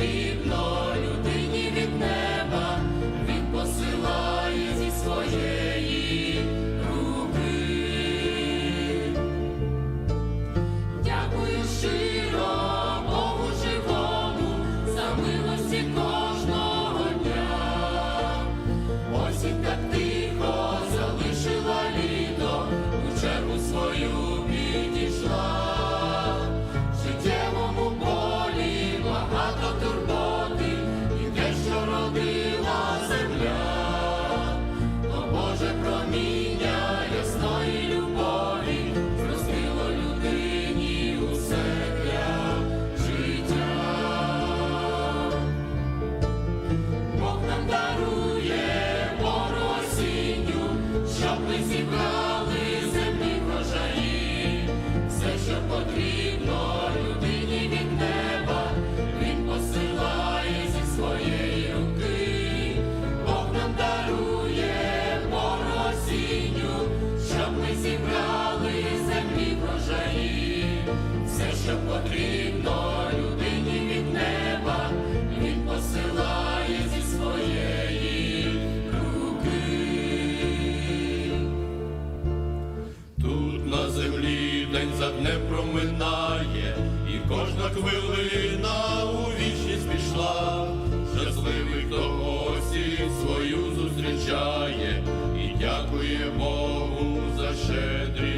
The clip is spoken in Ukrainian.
believe. зібрали землі врожаї, все, що потрібно людині від неба, він посилає зі своєї руки. Тут на землі день за днем проминає, і кожна хвилина у вічність пішла, щасливий хто осінь свою зустрічає і дякує щедрі.